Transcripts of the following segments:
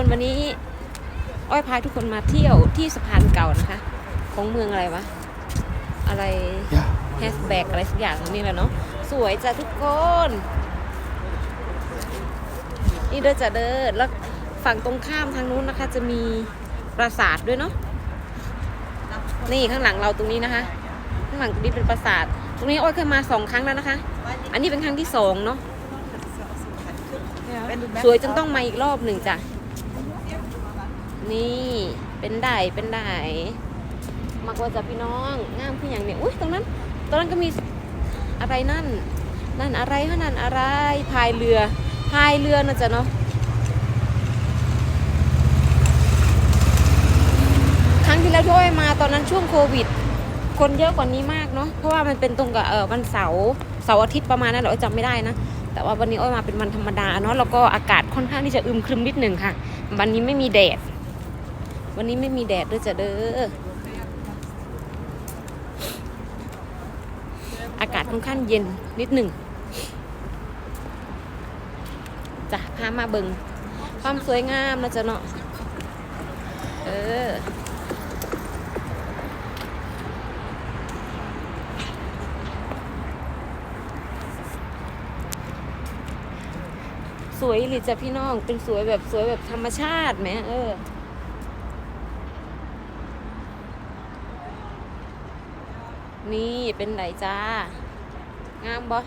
คนวันนี้ อ้อยพาทุกคนมาเที่ยวที่สะพานเก่านะคะ ของเมืองอะไรวะ อะไร Ja. แฮชแบ็กอะไรสักอย่างนี่แหละเนาะสวยจ้ะทุกคน นี่เด้อจ้ะเด้อแล้วฝั่งตรงข้ามทางนู้นนะคะ จะมีปราสาทด้วยเนาะนี่ข้างหลังเราตรงนี้นะคะ ข้างหลังตรงนี้เป็นปราสาท ตรงนี้อ้อยเคยมาสองครั้งแล้วนะคะ อันนี้เป็นครั้งที่สองเนาะสวยจนต้องมาอีกรอบหนึ่งจ้ะ นี่เป็นได้เป็นได้มากกว่าจะพี่น้องงามขึ้นอย่างเนี้ยอุ้ยตรงนั้นตรงนั้นก็มีอะไรนั่น นั่นอะไรฮะนั่นอะไรพายเรือพายเรือนะจ๊ะเนาะครั้งที่แล้วที่อ้อยมาตอนนั้นช่วงโควิด คนเยอะกว่านี้มากเนาะเพราะว่ามันเป็นตรงกับเออวันเสาร์เสาร์อาทิตย์ประมาณนั้นแหละอ้อยจำไม่ได้นะแต่ว่าวันนี้อ้อยมาเป็นวันธรรมดาเนาะแล้วก็อากาศค่อนข้างที่จะอึมครึมนิดหนึ่งค่ะ วันนี้ไม่มีแดด วันนี้ไม่มีแดดด้วยจ้ะเด้อ อากาศค่อนข้างเย็นนิดหนึ่งจ้ะพามาเบิงความสวยงามนะจ๊ะเนาะ เออสวยหรือจะพี่น้องเป็นสวยแบบสวยแบบธรรมชาติไหมเออ นี่เป็นไหนจ้า งามบ่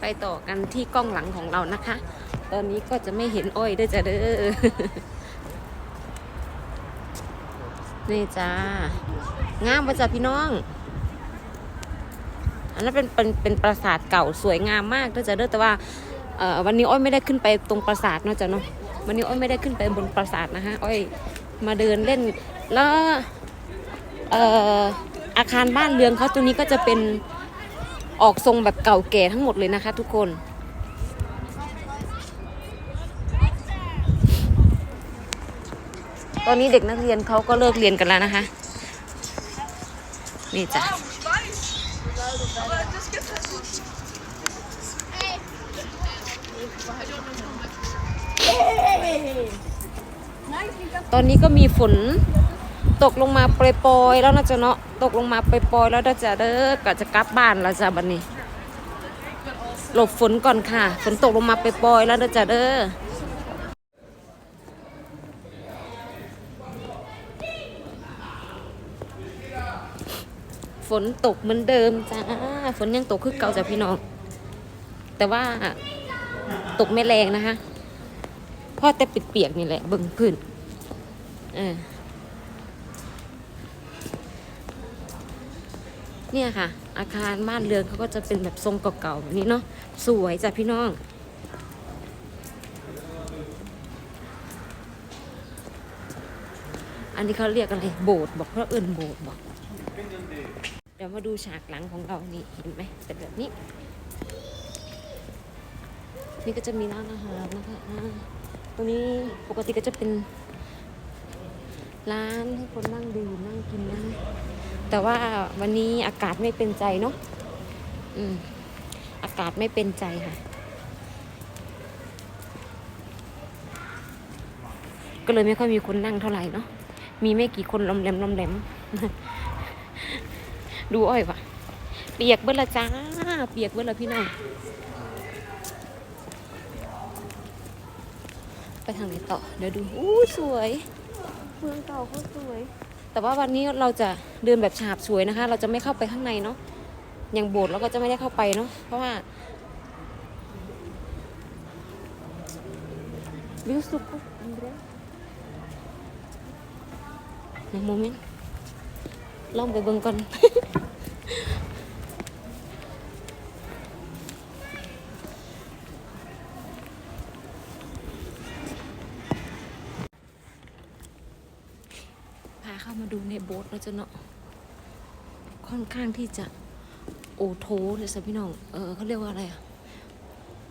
ไปต่อกันที่กล้องหลังของเรานะคะ ตอนนี้ก็จะไม่เห็นอ้อยด้วยจ้ะเด้อ นี่จ้า งามป่ะจ้ะพี่น้อง อันนั้นเป็นเป็นเป็นปราสาทเก่าสวยงามมากด้วยจ้ะเด้อ แต่ว่าเอ่อวันนี้อ้อยไม่ได้ขึ้นไปตรงปราสาทเนะจ้ะเนาะ วันนี้อ้อยไม่ได้ขึ้นไปบนปราสาทนะคะอ้อยมาเดินเล่น แล้วเอ่ออาคารบ้านเรือนเขาตัวนี้ก็จะเป็นออกทรงแบบเก่าแก่ทั้งหมดเลยนะคะ ทุกคนตอนนี้เด็กนักเรียนเขาก็เลิกเรียนกันแล้วนะคะ นี่จ้ะ ตอนนี้ก็มีฝนตกลงมาโปรยๆแล้วนะจ๊ะเนาะตกลงมาโปรยๆแล้วนะจ๊ะเด้อก็จะกลับบ้านแล้วจ้ะบัดนี้ หลบฝนก่อนค่ะ ฝนตกลงมาโปรยๆแล้วนะจ๊ะเด้อฝนตกเหมือนเดิมจ้า ฝนยังตกคือเก่าจ้ะพี่น้อง แต่ว่าตกไม่แรงนะคะ อแต่เปียกๆนี่แหละเบิ่งพื้นเออเนี่ยค่ะ อาคารบ้านเรือนเขาก็จะเป็นแบบทรงเก่าๆแบบนี้เนาะสวยจ้ะพี่น้อง อันนี้เขาเรียกอะไรโบสถ์บอกเพราะเอิญโบสถ์บอกเดี๋ยวมาดูฉากหลังของเรานี่เห็นไหมเป็นแบบนี้ นี่ก็จะมีร้านอาหารนะคะ ตรงนี้ปกติก็จะเป็นร้านให้คนนั่งดื่มนั่งกินนะแต่ว่าวันนี้อากาศไม่เป็นใจเนาะอืมอากาศไม่เป็นใจค่ะ ก็เลยไม่ค่อยมีคนนั่งเท่าไหร่เนาะมีไม่กี่คนลอมแหลมลอมแหลม ดูอ้อยวะเปียกเบิดละจ้า เปียกเบิดละพี่น้อง ไปทางไหนต่อ เดี๋ยวดูอู้สวย เมืองเก่าเขาสวย แต่ว่าวันนี้เราจะเดินแบบฉาบสวยนะคะ เราจะไม่เข้าไปข้างในเนาะอย่างโบสถ์เราก็จะไม่ได้เข้าไปเนาะเพราะว่าวิวสุกุอันเดรในโมเมนต์ลองไปเบิ่งก่อน พาเข้ามาดู ในโบสถ์แล้วจะเนาะค่อนข้างที่จะโอโถเลยสิพี่น้อง เออเขาเรียกว่าอะไรอะ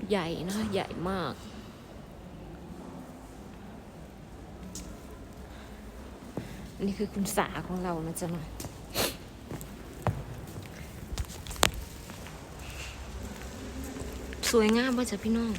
ใหญ่นะคะใหญ่มากอันนี้คือคุณสาของเรานะจ๊ะเนาะสวยงามว่าจะพี่น้อง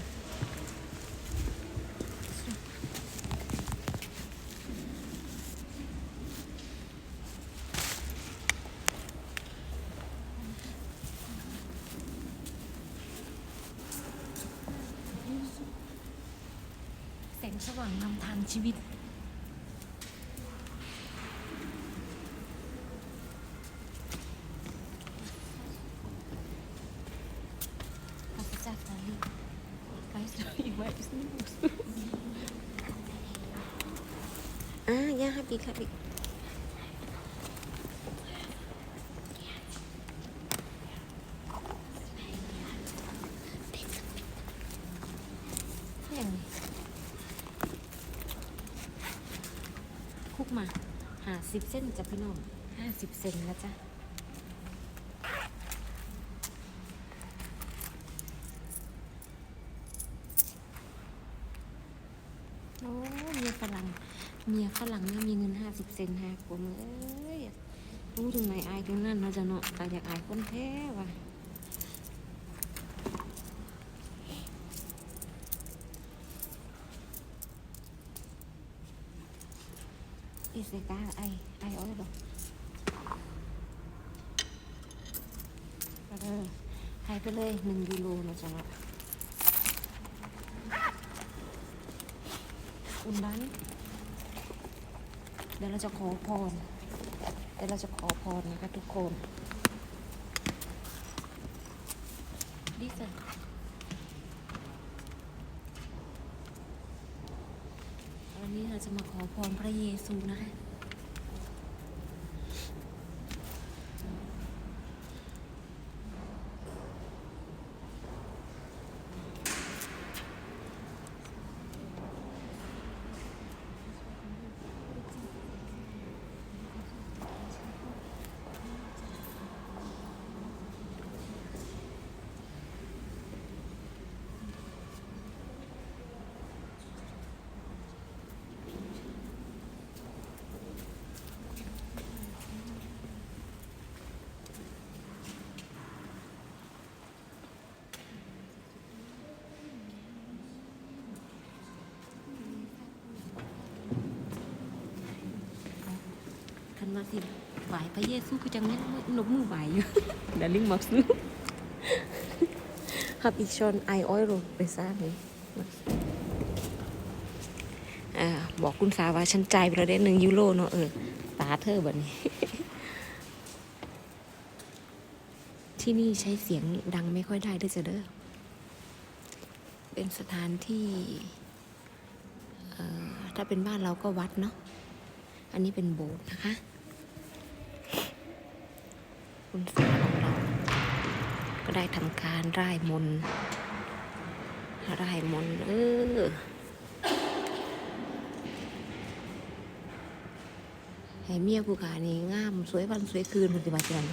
งสว่างนำทางชีวิต Passat ali. Weißt du, ich weiß nicht. Ah, ja, hab ich, hab ich. Thế này. คุ คุกมาหาสิบเส้นจ้ะพี่น้องห้าสิบเซนแล้วจ้ะโอ้เมียฝรั่งเมียฝรั่งเนี่ยมีเงินห้าสิบเซนห้าผมเอ้ยรู้ถึงไหนอายถึงนั่นเราจะเนาะแต่อยากอายคนแท้ว่ะ อีเซกาไอไออ้อยดอกไปเลยไปเลยหนึ่งยูโรนะจ๊ะเนาะอุ่นนั้นเดี๋ยวเราจะขอพร เดี๋ยวเราจะขอพรนะคะทุกคนดิสัน ราจะมาขอพรพระเยซูนะคะ สิไหวพระเยซูก็จังเนี้ยนกมือไหวอยู่เดี๋ยวลิงมักซื้อฮับอีกชอนไอออยโรไปซ่าเลยอ่าบอกคุณสาว่าฉันจ่ายไปแล้วได้หนึ่งยูโรเนาะเออตาเธอแบบนี้ ที่นี่ใช้เสียงดังไม่ค่อยได้ด้วยจ้ะเด้อเป็นสถานที่เอ่อถ้าเป็นบ้านเราก็วัดเนาะ อันนี้เป็นโบสถ์นะคะ คุณสาของเรา ก็ได้ทำการร่ายมนร่ายมนเออให้เมียผู้ขานี่งาม สวยวันสวยคืนปฏิบัติการ